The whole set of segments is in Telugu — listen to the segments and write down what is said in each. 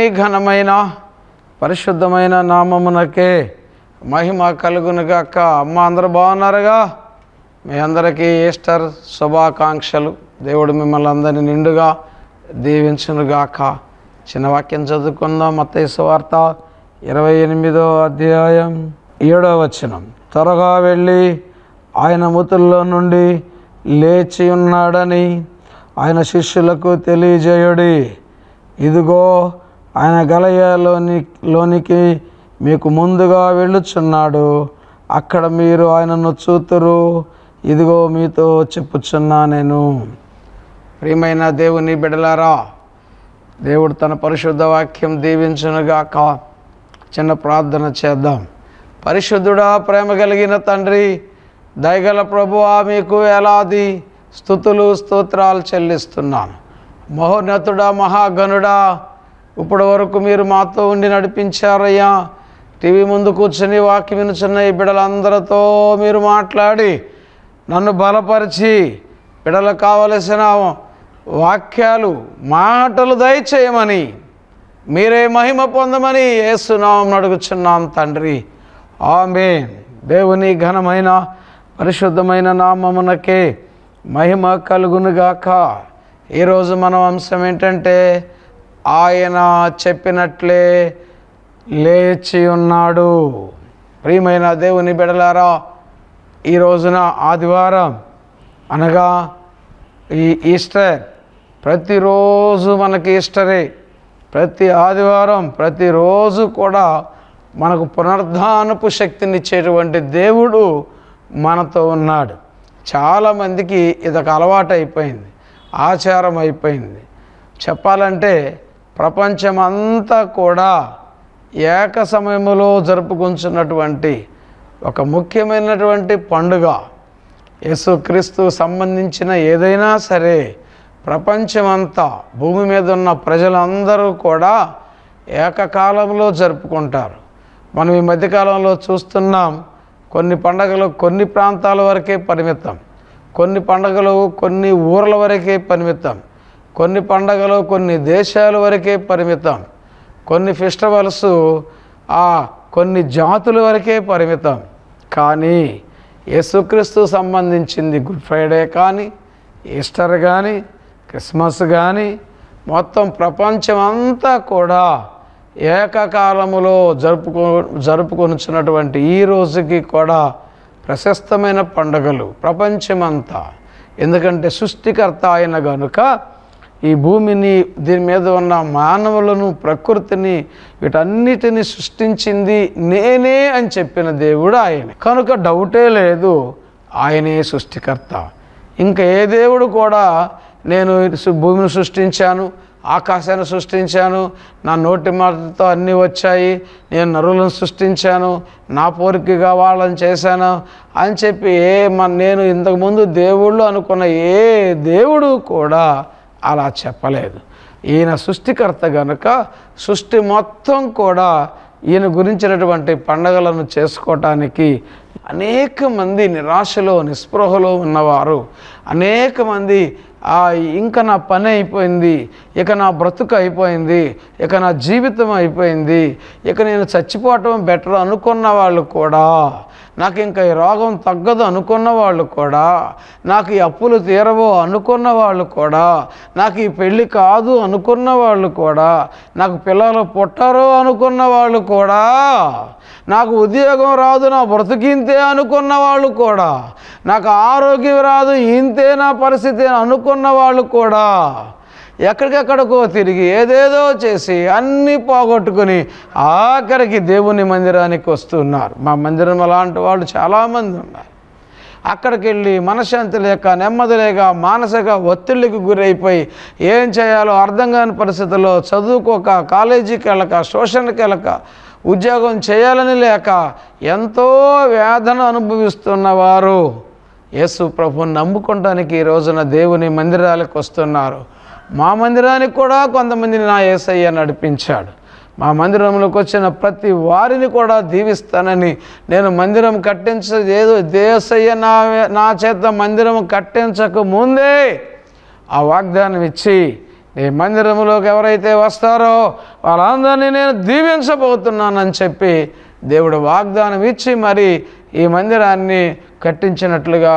దేవుని ఘనమైన పరిశుద్ధమైన నామమునకే మహిమ కలుగునుగాక. అమ్మ అందరూ బాగున్నారుగా? మీ అందరికీ ఈస్టర్ శుభాకాంక్షలు. దేవుడు మిమ్మల్ని అందరినీ నిండుగా దీవించునుగాక. చిన్న వాక్యం చదువుకుందాం. మత్తయి వార్త ఇరవై ఎనిమిదో అధ్యాయం ఏడో వచనం. త్వరగా వెళ్ళి ఆయన ముతుల్లో నుండి లేచి ఉన్నాడని ఆయన శిష్యులకు తెలియజేయుడి. ఇదిగో ఆయన గలయలోని లోనికి మీకు ముందుగా వెళ్ళుచున్నాడు. అక్కడ మీరు ఆయనను చూతురు. ఇదిగో మీతో చెప్పుచున్నా నేను. ప్రియమైన దేవుని బిడలారా దేవుడు తన పరిశుద్ధ వాక్యం దీవించునుగాక చిన్న ప్రార్థన చేద్దాం. పరిశుద్ధుడా ప్రేమ కలిగిన తండ్రి దయగల ప్రభువా మీకు ఎలాది స్థుతులు స్తోత్రాలు చెల్లిస్తున్నాను. మహోన్నతుడా మహాగణుడా ఇప్పటి వరకు మీరు మాతో ఉండి నడిపించారయ్యా. టీవీ ముందు కూర్చొని వాక్యం వినుచున్న ఈ బిడలందరితో మీరు మాట్లాడి నన్ను బలపరిచి బిడలకు కావలసిన వాక్యాలు మాటలు దయచేయమని మీరే మహిమ పొందమని ఏసునామం అడుగుచున్నాం తండ్రి. ఆమె దేవుని ఘనమైన పరిశుద్ధమైన నామమునకే మహిమ కలుగునుగాక. ఈరోజు మనం అంశం ఏంటంటే ఆయన చెప్పినట్లే లేచి ఉన్నాడు. ప్రియమైన దేవుని బిడలారా ఈ రోజున ఆదివారం అనగా ఈ ఈస్టర్. ప్రతిరోజు మనకి ఈస్టరే. ప్రతి ఆదివారం ప్రతిరోజు కూడా మనకు పునర్ధానపు శక్తినిచ్చేటువంటి దేవుడు మనతో ఉన్నాడు. చాలామందికి ఇదొక అలవాటు అయిపోయింది ఆచారం అయిపోయింది చెప్పాలంటే ప్రపంచమంతా కూడా ఏక సమయంలో జరుపుకుంటున్నటువంటి ఒక ముఖ్యమైనటువంటి పండుగ. యేసుక్రీస్తు సంబంధించిన ఏదైనా సరే ప్రపంచమంతా భూమి మీద ఉన్న ప్రజలందరూ కూడా ఏకకాలంలో జరుపుకుంటారు. మనం ఈ మధ్యకాలంలో చూస్తున్నాం కొన్ని పండగలు కొన్ని ప్రాంతాల వరకే పరిమితం. కొన్ని పండగలు కొన్ని ఊర్ల వరకే పరిమితం. కొన్ని పండగలు కొన్ని దేశాల వరకే పరిమితం. కొన్ని ఫెస్టివల్స్ ఆ కొన్ని జాతుల వరకే పరిమితం. కానీ యేసుక్రీస్తు సంబంధించింది గుడ్ ఫ్రైడే కానీ ఈస్టర్ కానీ క్రిస్మస్ కానీ మొత్తం ప్రపంచం అంతా కూడా ఏకకాలములో జరుపుకో జరుపుకొనిచ్చినటువంటి ఈ రోజుకి కూడా ప్రశస్తమైన పండుగలు ప్రపంచమంతా. ఎందుకంటే సృష్టికర్త అయిన గనుక ఈ భూమిని దీని మీద ఉన్న మానవులను ప్రకృతిని వీటన్నిటిని సృష్టించింది నేనే అని చెప్పిన దేవుడు ఆయన. కనుక డౌటే లేదు ఆయనే సృష్టికర్త. ఇంకా ఏ దేవుడు కూడా నేను భూమిని సృష్టించాను ఆకాశాన్ని సృష్టించాను నా నోటి మాటతో అన్నీ వచ్చాయి నేను నరులను సృష్టించాను నా పోరికగా వాళ్ళని చేశాను అని చెప్పి ఏ మన నేను ఇంతకుముందు దేవుళ్ళు అనుకున్న ఏ దేవుడు కూడా అలా చెప్పలేదు. ఈయన సృష్టికర్త గనుక సృష్టి మొత్తం కూడా ఈయన గురించినటువంటి పండగలను చేసుకోవటానికి అనేక మంది నిరాశలో నిస్పృహలో ఉన్నవారు. అనేక మంది ఆ ఇంకా నా పని అయిపోయింది ఇక నా బ్రతుకు అయిపోయింది ఇక నా జీవితం అయిపోయింది ఇక నేను చచ్చిపోవటం బెటర్ అనుకున్న వాళ్ళు కూడా నాకు ఇంకా ఈ రోగం తగ్గదు అనుకున్న వాళ్ళు కూడా నాకు ఈ అప్పులు తీరవో అనుకున్న వాళ్ళు కూడా నాకు ఈ పెళ్ళి కాదు అనుకున్న వాళ్ళు కూడా నాకు పిల్లలు పుట్టరు అనుకున్న వాళ్ళు కూడా నాకు ఉద్యోగం రాదు నా బ్రతికింతే అనుకున్న వాళ్ళు కూడా నాకు ఆరోగ్యం రాదు ఇంతే నా పరిస్థితి అనుకున్న వాళ్ళు కూడా ఎక్కడికెక్కడికో తిరిగి ఏదేదో చేసి అన్నీ పోగొట్టుకుని ఆఖరికి దేవుని మందిరానికి వస్తున్నారు. మా మందిరం అలాంటి వాళ్ళు చాలామంది ఉన్నారు. అక్కడికి వెళ్ళి మనశ్శాంతి లేక నెమ్మది లేక మానసిక ఒత్తిడికి గురైపోయి ఏం చేయాలో అర్థం కాని పరిస్థితుల్లో చదువుకోక కాలేజీకి వెళ్ళక శోషణకి వెళ్ళక ఉద్యోగం చేయాలని లేక ఎంతో వేదన అనుభవిస్తున్నవారు యేసు ప్రభుని నమ్ముకోవడానికి ఈ రోజున దేవుని మందిరాలకు వస్తున్నారు. మా మందిరానికి కూడా కొంతమందిని నా యేసయ్య నడిపించాడు. మా మందిరంలోకి వచ్చిన ప్రతి వారిని కూడా దీవిస్తానని నేను మందిరం కట్టించ ఏదో దేశయ్య నా నా చేత మందిరం కట్టించక ముందే ఆ వాగ్దానం ఇచ్చి నీ మందిరంలోకి ఎవరైతే వస్తారో వాళ్ళందరినీ నేను దీవించబోతున్నానని చెప్పి దేవుడు వాగ్దానం ఇచ్చి మరి ఈ మందిరాన్ని కట్టించినట్లుగా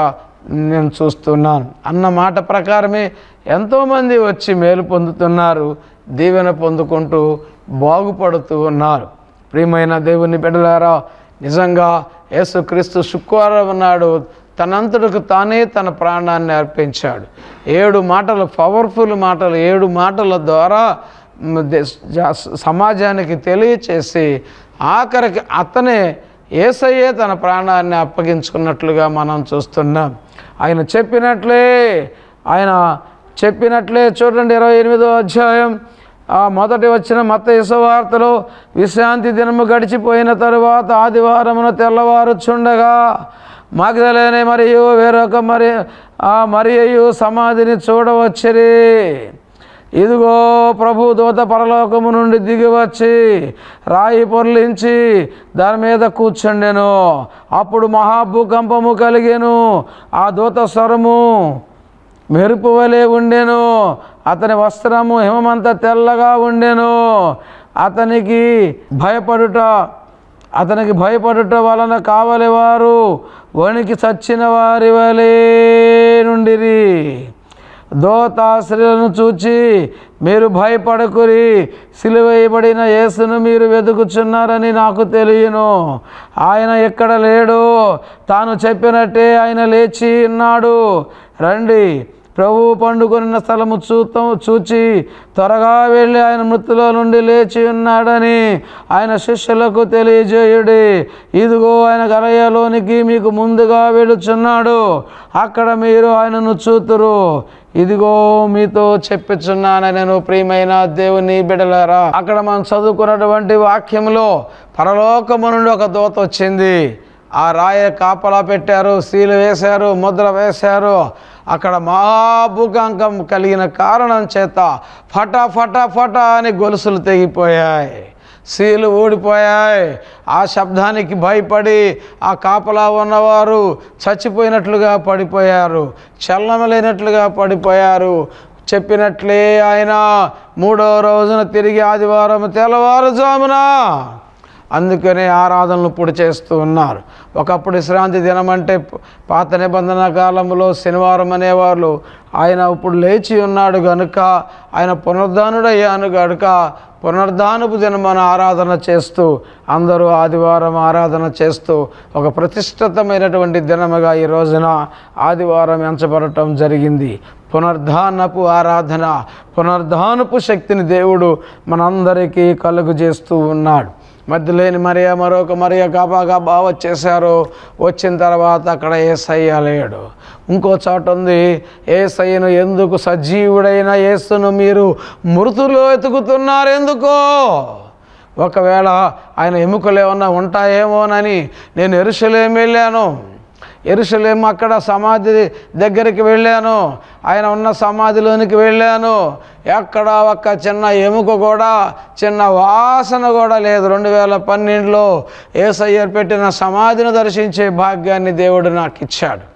నేను చూస్తున్నాను. అన్న మాట ప్రకారమే ఎంతోమంది వచ్చి మేలు పొందుతున్నారు దీవెన పొందుకుంటూ బాగుపడుతూ ఉన్నారు. ప్రియమైన దేవుని బిడ్డలారా నిజంగా యేసుక్రీస్తు శుక్రవారం నాడు తనంతటకు తానే తన ప్రాణాన్ని అర్పించాడు. ఏడు మాటలు పవర్ఫుల్ మాటలు ఏడు మాటల ద్వారా సమాజానికి తెలియచేసి ఆఖరికి అతనే ఏసయ్యే తన ప్రాణాన్ని అప్పగించుకున్నట్లుగా మనం చూస్తున్నాం. ఆయన చెప్పినట్లే ఆయన చెప్పినట్లే చూడండి ఇరవై ఎనిమిదో అధ్యాయం. ఆ మొదటి వచ్చిన మత యశవార్తలో విశ్రాంతి దినము గడిచిపోయిన తరువాత ఆదివారమున తెల్లవారుచుండగా మగధలేని మరియు వేరొక మరి ఆ మరియు సమాధిని చూడవచ్చిరి. ఇదిగో ప్రభు దూత పరలోకము నుండి దిగి వచ్చి రాయి పొర్లించి దాని మీద కూర్చుండెను. అప్పుడు మహాభూకంపము కలిగెను. ఆ దూత స్వరము మెరుపు వలె ఉండెను. అతని వస్త్రము హిమమంత తెల్లగా ఉండెను. అతనికి భయపడుట అతనికి భయపడుట వలన కావలి వారు వణికి చచ్చిన వారి వలె నుండిరి. దోతాశ్రలను చూచి మీరు భయపడకురి. సిలువేయబడిన యేసును మీరు వెతుకుచున్నారని నాకు తెలియను. ఆయన ఎక్కడ లేడు తాను చెప్పినట్టే ఆయన లేచి ఉన్నాడు. రండి. ప్రభువు పండుకొనిన స్థలము చూతం చూచి త్వరగా వెళ్ళి ఆయన మృతిలో నుండి లేచి ఉన్నాడని ఆయన శిష్యులకు తెలియజేయుడి. ఇదిగో ఆయన గలయలోనికి మీకు ముందుగా వెళుచున్నాడు. అక్కడ మీరు ఆయనను చూతురు. ఇదిగో మీతో చెప్పుచున్నాను నేను ప్రియమైన దేవుని బిడలారా అక్కడ మనం చదువుకున్నటువంటి వాక్యంలో పరలోకము నుండి ఒక దోత వచ్చింది. ఆ రాయ కాపలా పెట్టారు సీలు వేశారు ముద్ర వేశారు. అక్కడ మహాభూకంకం కలిగిన కారణం చేత ఫటా ఫట ఫట అని గొలుసులు తెగిపోయాయి. సీలు ఊడిపోయాయి. ఆ శబ్దానికి భయపడి ఆ కాపలా ఉన్నవారు చచ్చిపోయినట్లుగా పడిపోయారు. చల్లమలేనట్లుగా పడిపోయారు. చెప్పినట్లే ఆయన మూడో రోజున తిరిగి ఆదివారం తెల్లవారుజామున అందుకనే ఆరాధనలు పొడి చేస్తూ ఉన్నారు. ఒకప్పుడు విశ్రాంతి దినం అంటే పాత నిబంధన కాలంలో శనివారం అనేవాళ్ళు ఆయన ఇప్పుడు లేచి ఉన్నాడు గనుక ఆయన పునరుద్ధానుడయ్యాను గనుక పునరుద్ధానపు దినమన ఆరాధన చేస్తూ అందరూ ఆదివారం ఆరాధన చేస్తూ ఒక ప్రతిష్ఠితమైనటువంటి దినముగా ఈ రోజున ఆదివారం ఎంచబడటం జరిగింది. పునర్ధానపు ఆరాధన పునర్ధానపు శక్తిని దేవుడు మనందరికీ కలుగు చేస్తూ ఉన్నాడు. మధ్యలేని మరియ మరొక మరియ కాపాగా గబా వచ్చేసారు వచ్చిన తర్వాత అక్కడ ఏసయ్య లేడు. ఇంకో చోట ఉంది. ఏసయ్యను ఎందుకు సజీవుడైన ఏసును మీరు మృతులు ఎతుకుతున్నారు ఎందుకో? ఒకవేళ ఆయన ఎముకలు ఏమన్నా ఉంటాయేమోనని నేను ఎరుసలేమి వెళ్ళాను. ఎరుసలేం అక్కడ సమాధి దగ్గరికి వెళ్ళాను. ఆయన ఉన్న సమాధిలోనికి వెళ్ళాను. ఎక్కడ ఒక్క చిన్న ఎముక కూడా చిన్న వాసన కూడా లేదు. రెండు వేల పన్నెండులో ఏసయ్యర్ పెట్టిన సమాధిని దర్శించే భాగ్యాన్ని దేవుడు నాకు ఇచ్చాడు.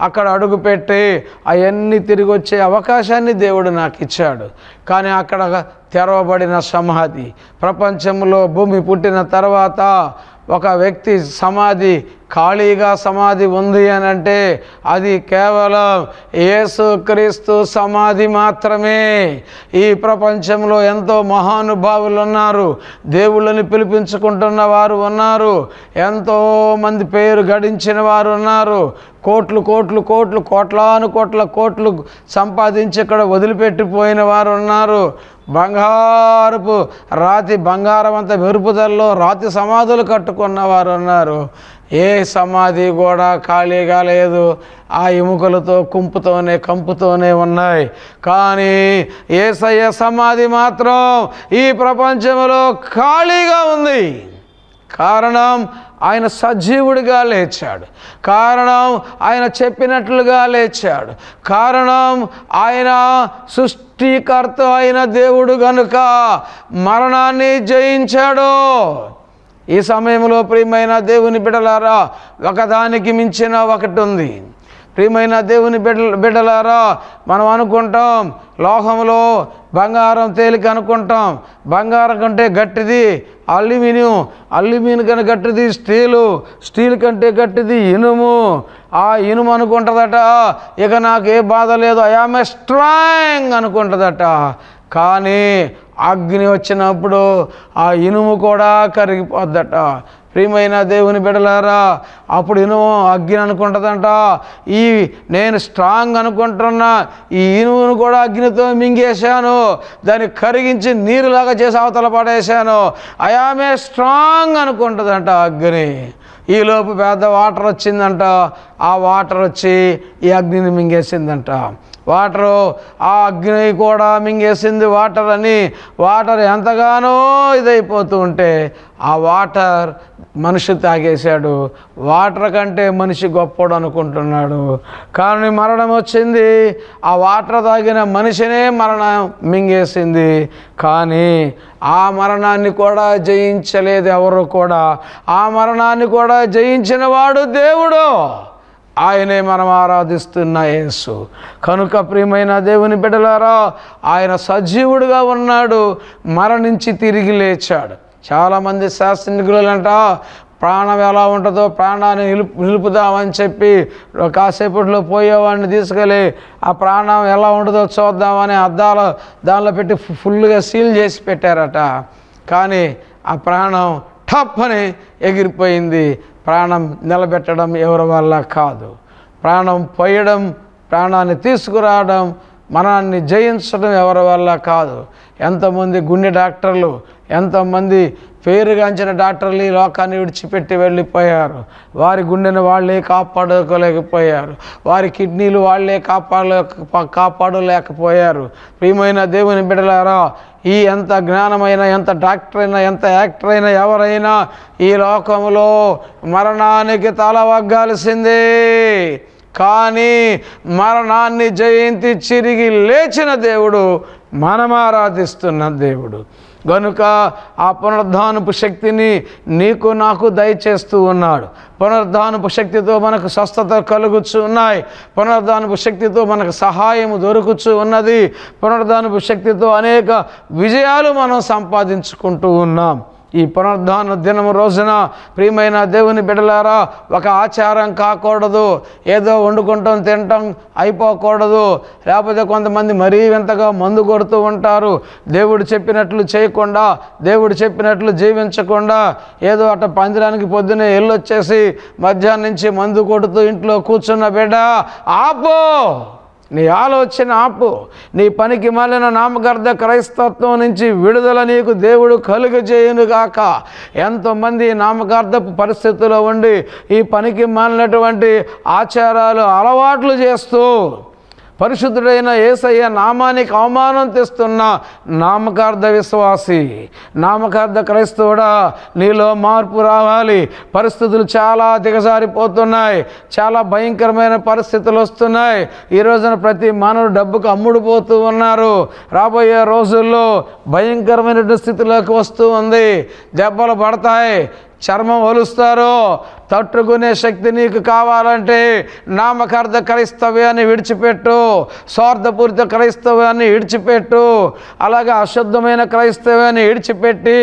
అక్కడ అడుగుపెట్టి అవన్నీ తిరిగి వచ్చే అవకాశాన్ని దేవుడు నాకు ఇచ్చాడు. కానీ అక్కడ తెరవబడిన సమాధి ప్రపంచంలో భూమి పుట్టిన తర్వాత ఒక వ్యక్తి సమాధి ఖాళీగా సమాధి ఉంది అని అంటే అది కేవలం యేసుక్రీస్తు సమాధి మాత్రమే. ఈ ప్రపంచంలో ఎంతో మహానుభావులు ఉన్నారు. దేవుళ్ళని పిలిపించుకుంటున్న వారు ఉన్నారు. ఎంతో మంది పేరు గడించిన వారు ఉన్నారు. కోట్లు కోట్లు కోట్లు కోట్లాను కోట్ల కోట్లు సంపాదించి ఇక్కడ వదిలిపెట్టిపోయిన వారు ఉన్నారు. బంగారపు రాతి బంగారం అంత మెరుపుదల్లో రాతి సమాధులు కట్టుకున్న వారు ఉన్నారు. ఏ సమాధి కూడా ఖాళీగా లేదు. ఆ ఎముకలతో కుంపుతోనే కంపుతోనే ఉన్నాయి. కానీ ఏసయ్య సమాధి మాత్రం ఈ ప్రపంచంలో ఖాళీగా ఉంది. కారణం ఆయన సజీవుడిగా లేచాడు. కారణం ఆయన చెప్పినట్లుగా లేచాడు. కారణం ఆయన సృష్టికర్త అయిన దేవుడు గనుక మరణాన్ని జయించాడు ఈ సమయంలో ప్రియమైన దేవుని బిడలారా ఒకదానికి మించిన ఒకటి ఉంది ప్రియమైన దేవుని బిడ్డ బిడ్డలారా మనం అనుకుంటాం లోహంలో బంగారం తేలిక అనుకుంటాం. బంగారం కంటే గట్టిది అల్యూమినియం. అల్యూమినియం కంటే గట్టిది స్టీలు. స్టీల్ కంటే గట్టిది ఇనుము. ఆ ఇనుము అనుకుంటుందట ఇక నాకు ఏ బాధ లేదు. ఐఆమ్ ఏ స్ట్రాంగ్ అనుకుంటుందట. కానీ అగ్ని వచ్చినప్పుడు ఆ ఇనుము కూడా కరిగిపోద్దట. ప్రియమైన దేవుని బిడలారా అప్పుడు ఇనుము అగ్ని అనుకుంటుందంట. ఈ నేను స్ట్రాంగ్ అనుకుంటున్నా ఈ ఇనుమును కూడా అగ్నితో మింగేశాను. దాన్ని కరిగించి నీరులాగా చేసి అవతల పడేశాను. అయామే స్ట్రాంగ్ అనుకుంటుందంట అగ్ని. ఈలోపు పెద్ద వాటర్ వచ్చిందంట. ఆ వాటర్ వచ్చి ఈ అగ్నిని మింగేసిందంట. వాటరు ఆ అగ్ని కూడా మింగేసింది వాటర్ అని. వాటర్ ఎంతగానో ఇదైపోతూ ఉంటే ఆ వాటర్ మనిషి తాగేశాడు. వాటర్ కంటే మనిషి గొప్పడు అనుకుంటున్నాడు. కానీ మరణం వచ్చింది. ఆ వాటర్ తాగిన మనిషినే మరణం మింగేసింది. కానీ ఆ మరణాన్ని కూడా జయించలేదు ఎవరు కూడా. ఆ మరణాన్ని కూడా జయించిన వాడు దేవుడు. ఆయనే మనం ఆరాధిస్తున్న యేసు. కనుక ప్రియమైన దేవుని బిడ్డలారా ఆయన సజీవుడిగా ఉన్నాడు మరణించి తిరిగి లేచాడు. చాలామంది శాస్త్రజ్ఞులంట ప్రాణం ఎలా ఉంటుందో ప్రాణాన్ని నిలుపు నిలుపుదామని చెప్పి కాసేపట్లో పోయేవాడిని తీసుకెళ్ళి ఆ ప్రాణం ఎలా ఉంటుందో చూద్దామని అద్దాలు దానిలో పెట్టి ఫుల్గా సీల్ చేసి పెట్టారట. కానీ ఆ ప్రాణం టప్ అని ఎగిరిపోయింది. ప్రాణం నిలబెట్టడం ఎవరి వల్ల కాదు. ప్రాణం పోయడం ప్రాణాన్ని తీసుకురావడం మనాన్ని జయించడం ఎవరి వల్ల కాదు. ఎంతమంది గుండె డాక్టర్లు ఎంతమంది పేరుగాంచిన డాక్టర్లు ఈ లోకాన్ని విడిచిపెట్టి వెళ్ళిపోయారు. వారి గుండెను వాళ్ళే కాపాడుకోలేకపోయారు. వారి కిడ్నీలు వాళ్ళే కాపాడలేక కాపాడలేకపోయారు. ప్రియమైన దేవుని బిడ్డలారా ఈ ఎంత జ్ఞానమైన ఎంత డాక్టర్ అయినా ఎంత యాక్టర్ అయినా ఎవరైనా ఈ లోకంలో మరణానికి తల వగ్గాల్సిందే. కానీ మరణాన్ని జయంతి చిరిగి లేచిన దేవుడు మనం ఆరాధిస్తున్న దేవుడు. గనుక ఆ పునరుద్ధానపు శక్తిని నీకు నాకు దయచేస్తూ ఉన్నాడు. పునరుద్ధానపు శక్తితో మనకు స్వస్థత కలుగుచు ఉన్నాయి. పునరుద్ధానపు శక్తితో మనకు సహాయం దొరుకుచు ఉన్నది. పునరుద్ధానపు శక్తితో అనేక విజయాలు మనం సంపాదించుకుంటూ ఉన్నాం. ఈ పునరుద్ధాన దినం రోజున ప్రియమైన దేవుని బిడలారా ఒక ఆచారం కాకూడదు. ఏదో వండుకుంటాం తింటాం అయిపోకూడదు. లేకపోతే కొంతమంది మరీ వింతగా మందు కొడుతూ ఉంటారు. దేవుడు చెప్పినట్లు చేయకుండా దేవుడు చెప్పినట్లు జీవించకుండా ఏదో అట్ట పందిరానికి పొద్దునే వచ్చేసి మధ్యాహ్నం నుంచి మందు కొడుతూ ఇంట్లో కూర్చున్న బిడ్డ ఆపో! నీ ఆలోచన ఆపు. నీ పనికి మాలిన నామగర్ధ క్రైస్తత్వం నుంచి విడుదల నీకు దేవుడు కలుగజేయునుగాక. ఎంతోమంది నామకార్థపు పరిస్థితుల్లో ఉండి ఈ పనికి మాలినటువంటి ఆచారాలు అలవాట్లు చేస్తూ పరిశుద్ధుడైన ఏసయ్య నామానికి అవమానం తెస్తున్న నామకార్థ విశ్వాసి నామకార్థ క్రైస్తవుడా నీలో మార్పు రావాలి. పరిస్థితులు చాలా దిగజారిపోతున్నాయి. చాలా భయంకరమైన పరిస్థితులు వస్తున్నాయి. ఈ రోజున ప్రతి మానవుడు డబ్బుకు అమ్ముడుపోతూ ఉన్నారు. రాబోయే రోజుల్లో భయంకరమైన స్థితిలోకి వస్తూ ఉంది. దెబ్బలు పడతాయి. చర్మం ఒలుస్తారు తట్టుకునే శక్తి నీకు కావాలంటే నామకార్థ క్రైస్తవ్యాన్ని విడిచిపెట్టు స్వార్థపూరిత క్రైస్తవ్యాన్ని విడిచిపెట్టు అలాగే అశుద్ధమైన క్రైస్తవ్యాన్ని విడిచిపెట్టి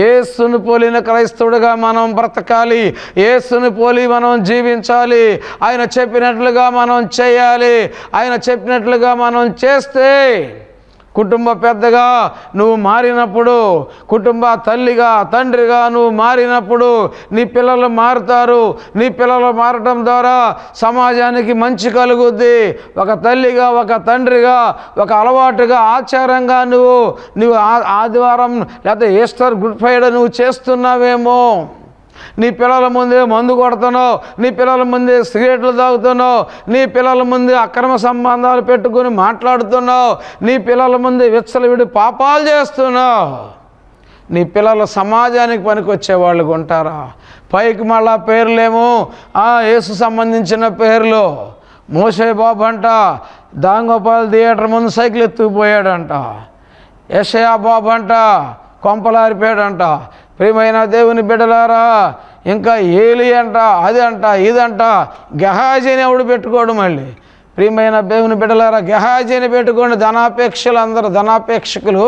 ఏసును పోలిన క్రైస్తవుడిగా మనం బ్రతకాలి ఏసును పోలి మనం జీవించాలి ఆయన చెప్పినట్లుగా మనం చేయాలి ఆయన చెప్పినట్లుగా మనం చేస్తే కుటుంబ పెద్దగా నువ్వు మారినప్పుడు కుటుంబ తల్లిగా తండ్రిగా నువ్వు మారినప్పుడు నీ పిల్లలు మారుతారు. నీ పిల్లలు మారటం ద్వారా సమాజానికి మంచి కలుగుద్ది. ఒక తల్లిగా ఒక తండ్రిగా ఒక అలవాటుగా ఆచారంగా నువ్వు నువ్వు ఆ- ఆదివారం లేకపోతే ఈస్టర్ గుడ్ ఫ్రైడే నువ్వు చేస్తున్నావేమో. నీ పిల్లల ముందే మందు కొడుతున్నావు నీ పిల్లల ముందే సిగరెట్లు తాగుతున్నావు నీ పిల్లల ముందే అక్రమ సంబంధాలు పెట్టుకుని మాట్లాడుతున్నావు నీ పిల్లల ముందే విచ్చలవిడి పాపాలు చేస్తున్నావు. నీ పిల్లలు సమాజానికి పనికొచ్చే వాళ్ళు ఉంటారా? పైకి మళ్ళా పేర్లేమో ఆ యేసు సంబంధించిన పేర్లు. మోసే బాబు అంట దాంగోపాల్ థియేటర్ ముందు సైకిల్ ఎత్తుకుపోయాడంట. యషయా బాబు అంట కొంపలారిపోయాడంట. ప్రియమైన దేవుని బిడ్డలారా ఇంకా ఏలి అంట అది అంట ఇదంట గహాజీని ఎవడు పెట్టుకోడు మళ్ళీ? ప్రియమైన దేవుని బిడ్డలారా గహాజీని పెట్టుకోండి ధనాపేక్షలు అందరూ ధనాపేక్షకులు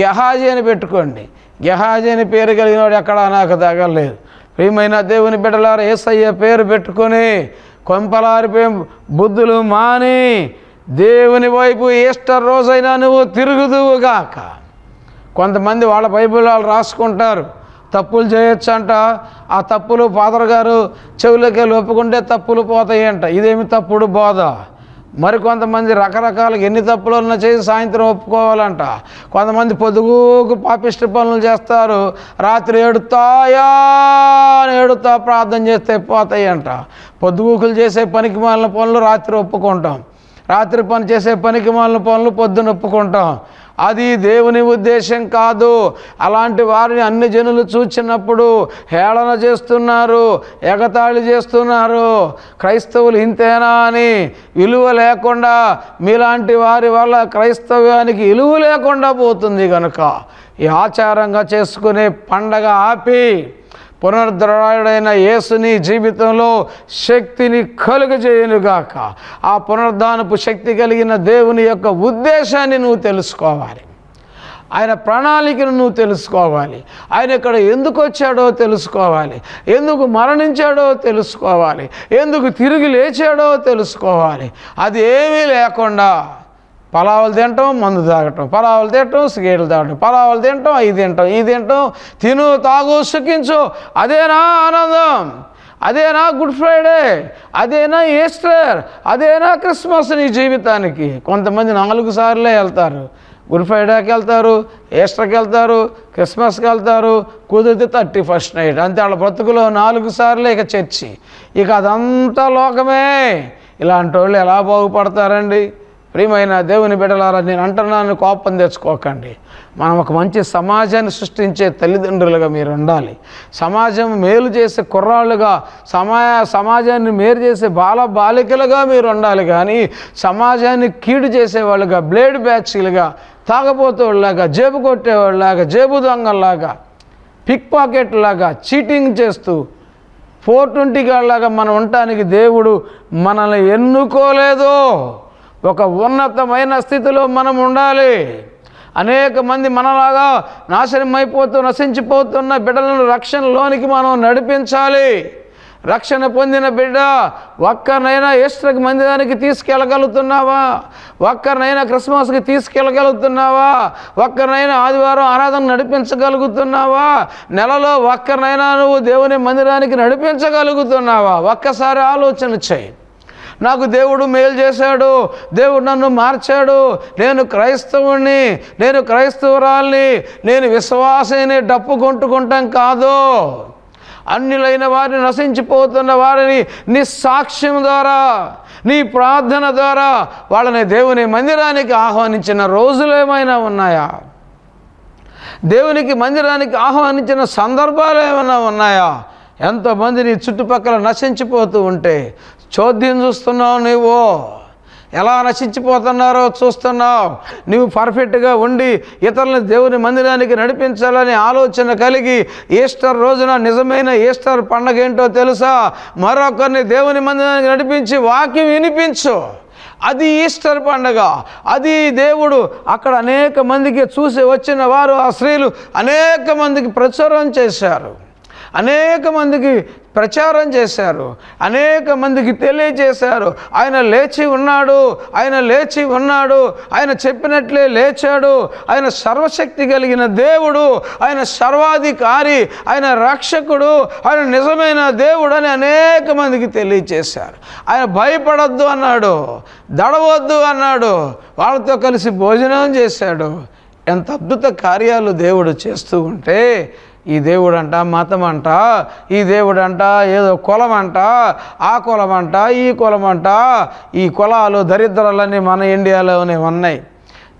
గెహాజీ అని పెట్టుకోండి. గెహాజీ అని పేరు కలిగిన వాడు ఎక్కడా నాకు తగలేదు ప్రియమైన దేవుని బిడ్డలారా ఏసయ్య పేరు పెట్టుకొని కొంపలారిపోయి బుద్ధులు మాని దేవుని వైపు ఈస్టర్ రోజైనా నువ్వు తిరుగుదువుగాక. కొంతమంది వాళ్ళ బైబిల్ వాళ్ళు రాసుకుంటారు. తప్పులు చేయొచ్చు అంట ఆ తప్పులు ఫాదర్ గారు చెవులకే లోపుకుంటే తప్పులు పోతాయి అంట ఇదేమి తప్పుడు బోధ? మరి కొంతమంది ఎన్ని తప్పులు ఉన్నా చేసి సాయంత్రం ఒప్పుకోవాలంట. కొంతమంది పొదుగుకు పాపిష్టి పనులు చేస్తారు. రాత్రి ఏడుతాయా అని ఏడుతా ప్రార్థన చేస్తే పోతాయి అంట పొద్దుగూకులు చేసే పనికి మాలిన పనులు రాత్రి ఒప్పుకుంటాం. రాత్రి పని చేసే పనికి మాలిన పనులు పొద్దున ఒప్పుకుంటాం. అది దేవుని ఉద్దేశం కాదు. అలాంటి వారిని అన్ని జనులు చూచినప్పుడు హేళన చేస్తున్నారు ఎగతాళి చేస్తున్నారు. క్రైస్తవులు ఇంతేనా అని విలువ లేకుండా మీలాంటి వారి వల్ల క్రైస్తవ్యానికి విలువ లేకుండా పోతుంది కనుక ఈ ఆచారంగా చేసుకునే పండగ ఆపి పునరుద్ధరణుడైన యేసుని జీవితంలో శక్తిని కలుగజేయునుగాక ఆ పునరుద్ధానపు శక్తి కలిగిన దేవుని యొక్క ఉద్దేశాన్ని నువ్వు తెలుసుకోవాలి. ఆయన ప్రణాళికను నువ్వు తెలుసుకోవాలి. ఆయన ఇక్కడ ఎందుకు వచ్చాడో తెలుసుకోవాలి. ఎందుకు మరణించాడో తెలుసుకోవాలి. ఎందుకు తిరిగి లేచాడో తెలుసుకోవాలి. అది ఏమీ లేకుండా పలావులు తింటాం మందు తాగటం. పలావులు తింటాం సిగరెట్లు తాగటం. పలావులు తింటాం ఇది తింటాం ఇది తింటాం. తిను తాగు సుఖించు. అదేనా ఆనందం. అదేనా గుడ్ ఫ్రైడే. అదేనా ఈస్టర్. అదేనా క్రిస్మస్ నీ జీవితానికి. కొంతమంది నాలుగు సార్లే వెళ్తారు. గుడ్ ఫ్రైడేకి వెళ్తారు ఈస్టర్కి వెళ్తారు క్రిస్మస్కి వెళ్తారు. కుదిరితే థర్టీ ఫస్ట్ నైట్. అంతే వాళ్ళ బ్రతుకులో నాలుగు సార్లే ఇక చర్చి. ఇక అదంతా లోకమే. ఇలాంటి వాళ్ళు ఎలా బాగుపడతారండి? ప్రియమైన దేవుని బిడ్డలారా నేను అంటున్నాను కోపం తెచ్చుకోకండి. మనం ఒక మంచి సమాజాన్ని సృష్టించే తల్లిదండ్రులుగా మీరు ఉండాలి. సమాజం మేలు చేసే కుర్రాళ్ళుగా సమా సమాజాన్ని మేలు చేసే బాల బాలికలుగా మీరు ఉండాలి. కానీ సమాజాన్ని కీడు చేసేవాళ్ళుగా బ్లేడ్ బ్యాచ్లుగా తాగబోతేవాళ్ళలాగా జేబు కొట్టేవాళ్ళలాగా జేబు దొంగల్లాగా పిక్ పాకెట్ లాగా చీటింగ్ చేస్తూ ఫోర్ ట్వంటీ గాళ్ళలాగా మనం ఉండటానికి దేవుడు మనల్ని ఎన్నుకోలేదో. ఒక ఉన్నతమైన స్థితిలో మనం ఉండాలి. అనేక మంది మనలాగా నాశనం అయిపోతూ నశించిపోతున్న బిడ్డలను రక్షణలోనికి మనం నడిపించాలి. రక్షణ పొందిన బిడ్డ ఒక్కరినైనా ఈస్టర్కి మందిరానికి తీసుకెళ్ళగలుగుతున్నావా? ఒక్కరినైనా క్రిస్మస్కి తీసుకెళ్ళగలుగుతున్నావా? ఒక్కరినైనా ఆదివారం ఆరాధన నడిపించగలుగుతున్నావా? నెలలో ఒక్కరినైనా నువ్వు దేవుని మందిరానికి నడిపించగలుగుతున్నావా? ఒక్కసారి ఆలోచన చేయి. నాకు దేవుడు మేలు చేశాడు. దేవుడు నన్ను మార్చాడు. నేను క్రైస్తవుణ్ణి నేను క్రైస్తవురాల్ని నేను విశ్వాసని డప్పు కొంటుకుంటాం కాదు. అన్యులైన వారిని నశించిపోతున్న వారిని నీ సాక్ష్యం ద్వారా నీ ప్రార్థన ద్వారా వాళ్ళని దేవుని మందిరానికి ఆహ్వానించిన రోజులు ఏమైనా ఉన్నాయా? దేవునికి మందిరానికి ఆహ్వానించిన సందర్భాలు ఏమైనా ఉన్నాయా? ఎంతోమంది నీ చుట్టుపక్కల నశించిపోతూ ఉంటే చోద్యం చూస్తున్నావు నువ్వు. ఎలా నశించిపోతున్నారో చూస్తున్నావు. నువ్వు పర్ఫెక్ట్గా ఉండి ఇతరులను దేవుని మందిరానికి నడిపించాలని ఆలోచన కలిగి ఈస్టర్ రోజున నిజమైన ఈస్టర్ పండగ ఏంటో తెలుసా? మరొకరిని దేవుని మందిరానికి నడిపించి వాక్యం వినిపించు. అది ఈస్టర్ పండగ. అది దేవుడు అక్కడ అనేక మందికి చూసి వచ్చిన వారు ఆ స్త్రీలు అనేక మందికి ప్రచురం చేశారు. అనేక మందికి ప్రచారం చేశారు. అనేక మందికి తెలియజేశారు. ఆయన లేచి ఉన్నాడు. ఆయన లేచి ఉన్నాడు. ఆయన చెప్పినట్లే లేచాడు. ఆయన సర్వశక్తి కలిగిన దేవుడు. ఆయన సర్వాధికారి. ఆయన రక్షకుడు. ఆయన నిజమైన దేవుడు అని అనేక మందికి తెలియజేశారు. ఆయన భయపడొద్దు అన్నాడు. దడవద్దు అన్నాడు. వాళ్ళతో కలిసి భోజనం చేశాడు. ఎంత అద్భుత కార్యాలు దేవుడు చేస్తూ ఉంటే ఈ దేవుడు అంట మతం అంట ఈ దేవుడు అంట ఏదో కులం అంట ఆ కులం అంట ఈ కులం అంట ఈ కులాలు దరిద్రాలన్నీ మన ఇండియాలోనే ఉన్నాయి.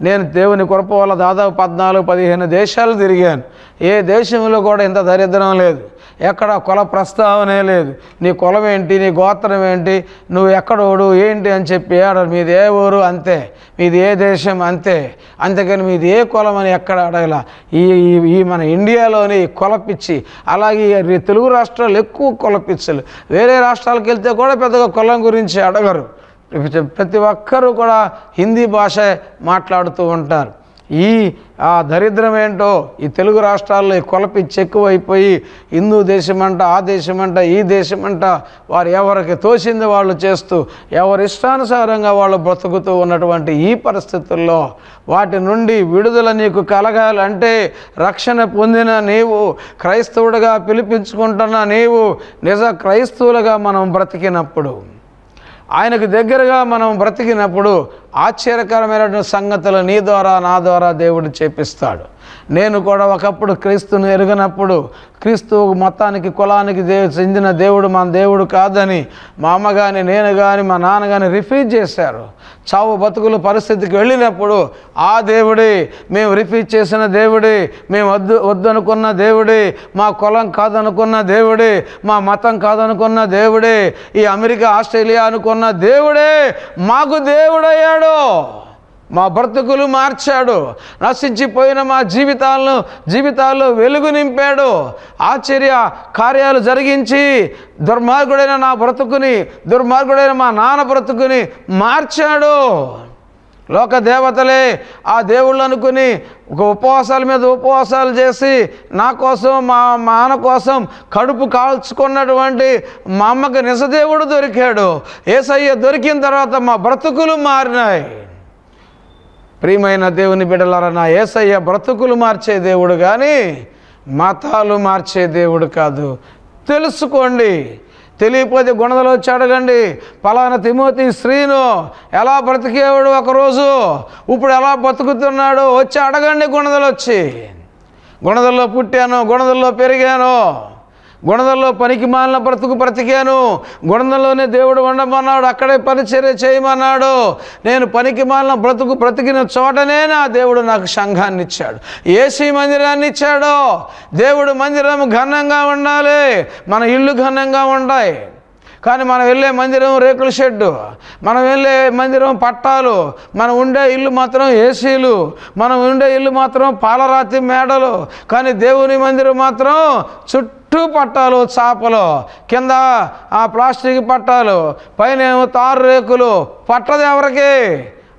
నేను దేవుని కృప వల్ల దాదాపు పద్నాలుగు పదిహేను దేశాలు తిరిగాను. ఏ దేశంలో కూడా ఇంత దరిద్రం లేదు. ఎక్కడ కుల ప్రస్తావనే లేదు. నీ కులం ఏంటి? నీ గోత్రం ఏంటి? నువ్వు ఎక్కడోడు? ఏంటి అని చెప్పి ఆడారు మీది ఏ ఊరు అంతే. మీది ఏ దేశం అంతే. అంతేకాని మీది ఏ కులం అని ఎక్కడ అడగల? ఈ ఈ- మన ఇండియాలోని కులపిచ్చి అలాగే తెలుగు రాష్ట్రాలు ఎక్కువ కులపిచ్చలు వేరే రాష్ట్రాలకు వెళ్తే కూడా పెద్దగా కులం గురించి అడగరు. ప్రతి ఒక్కరూ కూడా హిందీ భాష మాట్లాడుతూ ఉంటారు. ఈ ఆ దరిద్రం ఏంటో ఈ తెలుగు రాష్ట్రాల్లో ఈ కొలపిచ్చి ఎక్కువైపోయి హిందూ దేశమంట ఆ దేశమంట ఈ దేశమంట వారు ఎవరికి తోచింది వాళ్ళు చేస్తూ ఎవరి ఇష్టానుసారంగా వాళ్ళు బ్రతుకుతూ ఉన్నటువంటి ఈ పరిస్థితుల్లో వాటి నుండి విడుదల నీకు కలగాలంటే రక్షణ పొందిన నీవు క్రైస్తవుడిగా పిలిపించుకుంటున్న నీవు నిజ క్రైస్తవులుగా మనం బ్రతికినప్పుడు. ఆయనకు దగ్గరగా మనం బ్రతికినప్పుడు ఆశ్చర్యకరమైనటువంటి సంగతులు నీ ద్వారా నా ద్వారా దేవుడు చేపిస్తాడు. నేను కూడా ఒకప్పుడు క్రీస్తుని ఎరుగనప్పుడు క్రీస్తు మతానికి కులానికి దేవు చెందిన దేవుడు మన దేవుడు కాదని మా అమ్మ కానీ నేను కానీ మా నాన్న కానీ రిఫ్యూజ్ చేశారు. చావు బతుకుల పరిస్థితికి వెళ్ళినప్పుడు ఆ దేవుడే మేము రిఫ్యూజ్ చేసిన దేవుడే మేము వద్దు వద్దనుకున్న దేవుడే మా కులం కాదనుకున్న దేవుడే మా మతం కాదనుకున్న దేవుడే ఈ అమెరికా ఆస్ట్రేలియా అనుకున్న దేవుడే మాకు దేవుడయ్యాడు. మా బ్రతుకులు మార్చాడు. నశించిపోయిన మా జీవితాలను జీవితాల్లో వెలుగు నింపాడు. ఆశ్చర్య కార్యాలు జరిగించి దుర్మార్గుడైన నా బ్రతుకుని దుర్మార్గుడైన మా నాన్న బ్రతుకుని మార్చాడు. లోక దేవతలే ఆ దేవుళ్ళు అనుకుని ఒక ఉపవాసాల మీద ఉపవాసాలు చేసి నా కోసం మా మాన నాన్న కోసం కడుపు కాల్చుకున్నటువంటి మా అమ్మకి నిజదేవుడు దొరికాడు. ఏసయ్య దొరికిన తర్వాత మా బ్రతుకులు మారినాయి. ప్రియమైన దేవుని బిడ్డలారా నా ఏసయ్య బ్రతుకులు మార్చే దేవుడు కానీ మతాలు మార్చే దేవుడు కాదు. తెలుసుకోండి. తెలియకపోతే గుణదలు వచ్చి అడగండి పలానా తిమోతి స్త్రీను ఎలా బ్రతికేవాడు ఒకరోజు? ఇప్పుడు ఎలా బ్రతుకుతున్నాడు వచ్చి అడగండి గుణదలు వచ్చి గుణదల్లో పుట్టాను గుణదల్లో పెరిగాను. గుణదల్లో పనికి మాలిన బ్రతుకు బ్రతికాను. గుణదల్లోనే దేవుడు ఉండమన్నాడు అక్కడే పరిచర్య చేయమన్నాడు. నేను పనికి మాలిన బ్రతుకు బ్రతికిన చోటనే నా దేవుడు నాకు సంఘాన్ని ఇచ్చాడు. ఏసీ మందిరాన్ని ఇచ్చాడో. దేవుడు మందిరం ఘనంగా ఉండాలి. మన ఇల్లు ఘనంగా ఉండాలి. కానీ మనం వెళ్ళే మందిరం రేకుల షెడ్డు మనం వెళ్ళే మందిరం పట్టాలు మనం ఉండే ఇల్లు మాత్రం ఏసీలు మనం ఉండే ఇల్లు మాత్రం పాలరాతి మేడలు కానీ దేవుని మందిరం మాత్రం చుట్టూ పట్టాలు చాపలు కింద ఆ ప్లాస్టిక్ పట్టాలు పైన తారు రేకులు పట్టదు ఎవరికి?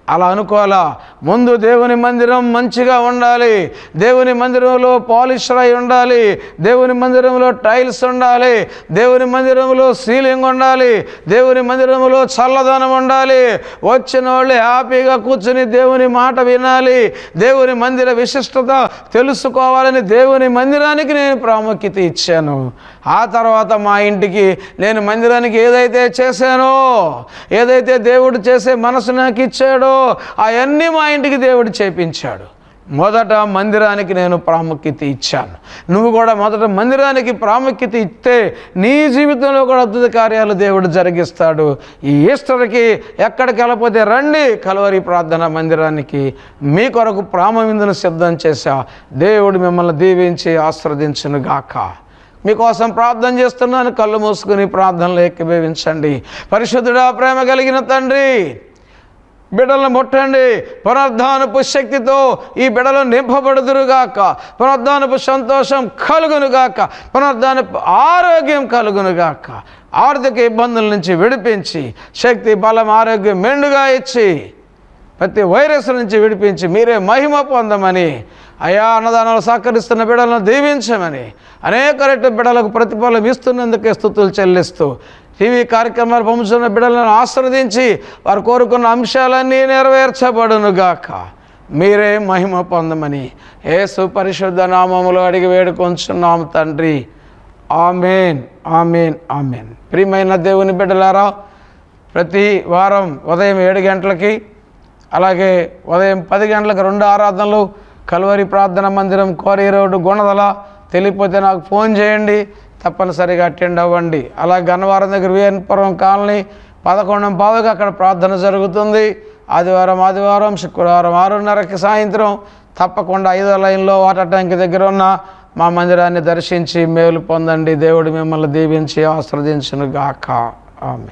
అలా అనుకోవాలా? ముందు దేవుని మందిరం మంచిగా ఉండాలి. దేవుని మందిరంలో పాలిష్ రాయి ఉండాలి. దేవుని మందిరంలో టైల్స్ ఉండాలి. దేవుని మందిరంలో సీలింగ్ ఉండాలి. దేవుని మందిరంలో చల్లదనం ఉండాలి. వచ్చిన వాళ్ళు హ్యాపీగా కూర్చుని దేవుని మాట వినాలి. దేవుని మందిర విశిష్టత తెలుసుకోవాలని దేవుని మందిరానికి నేను ప్రాముఖ్యత ఇచ్చాను. ఆ తర్వాత మా ఇంటికి నేను మందిరానికి ఏదైతే చేశానో ఏదైతే దేవుడు చేసే మనసు నాకు ఇచ్చాడో అవన్నీ మా ఇంటికి దేవుడు చేపించాడు. మొదట మందిరానికి నేను ప్రాముఖ్యత ఇచ్చాను. నువ్వు కూడా మొదట మందిరానికి ప్రాముఖ్యత ఇస్తే నీ జీవితంలో కూడా అద్భుత కార్యాలు దేవుడు జరిగిస్తాడు. ఈ ఈస్టర్కి ఎక్కడికి వెళ్ళకపోతే రండి కలవరి ప్రార్థన మందిరానికి. మీ కొరకు ప్రామవిందును సిద్ధం చేశా. దేవుడు మిమ్మల్ని దీవించి ఆస్వాదించును గాక మీకోసం ప్రార్థన చేస్తున్నాను. కళ్ళు మూసుకుని ప్రార్థనలు ఎక్కిభవించండి పరిశుద్ధుడా ప్రేమ కలిగిన తండ్రి బిడలను ముట్టండి. పునర్ధానపు శక్తితో ఈ బిడలు నింపబడుదురుగాక. పునర్ధానపు సంతోషం కలుగునుగాక. పునర్ధానపు ఆరోగ్యం కలుగునుగాక. ఆర్థిక ఇబ్బందుల నుంచి విడిపించి శక్తి బలం ఆరోగ్యం మెండుగా ఇచ్చి ప్రతి వైరస్ నుంచి విడిపించి మీరే మహిమ పొందమని అయా అన్నదానాలు సహకరిస్తున్న బిడలను దీవించమని అనేక రెట్టు బిడలకు ప్రతిఫలం ఇస్తున్నందుకే స్థుతులు చెల్లిస్తూ టీవీ కార్యక్రమాలు పంపుతున్న బిడలను ఆశ్రవదించి వారు కోరుకున్న అంశాలన్నీ నెరవేర్చబడునుగాక. మీరే మహిమ పొందమని ఏసు పరిశుద్ధ నామములో అడిగి వేడుకొంచున్నాము తండ్రి. Amen amen amen. ప్రియమైన దేవుని బిడ్డలారా ప్రతి వారం ఉదయం ఏడు గంటలకి అలాగే ఉదయం పది గంటలకు రెండు ఆరాధనలు కలువరి ప్రార్థన మందిరం కోరి రోడ్డు గుణదల తెలియకపోతే నాకు ఫోన్ చేయండి. తప్పనిసరిగా అటెండ్ అవ్వండి. అలా గన్నవరం దగ్గర విఎన్పురం కాలనీ పదకొండం పావుకి అక్కడ ప్రార్థన జరుగుతుంది. ఆదివారం ఆదివారం శుక్రవారం ఆరున్నరకి సాయంత్రం తప్పకుండా ఐదో లైన్లో వాటర్ ట్యాంక్ దగ్గర ఉన్న మా మందిరాన్ని దర్శించి మేలు పొందండి. దేవుడు మిమ్మల్ని దీవించి ఆశ్రదించును గాక ఆమె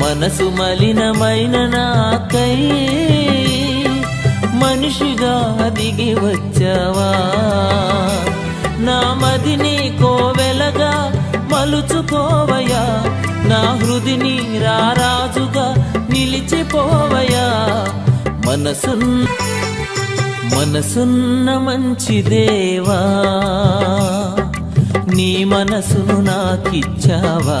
మనసు మలినమైన నాకై మనిషిగా దిగి వచ్చావా? నా మదిని కోవెలగా మలుచుకోవయా? నా హృదిని రారాజుగా నిలిచిపోవయా? మనసున్ మనసున్న మంచి దేవా నీ మనసును నాకిచ్చావా?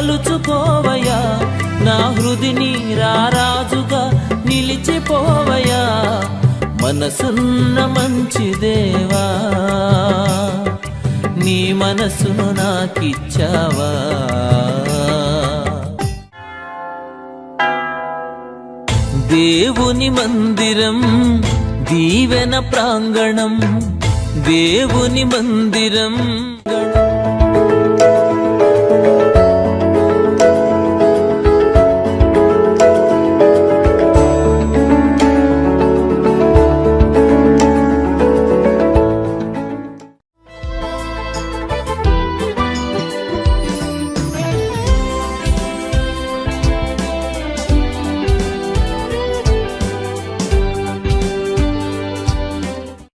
తలుచుకోవయా నా హృదిని రారాజుగా నిలిచిపోవయా మనసున్న మంచి దేవా నీ మనసును నాకిచ్చావా. దేవుని మందిరం దీవెన ప్రాంగణం దేవుని మందిరం.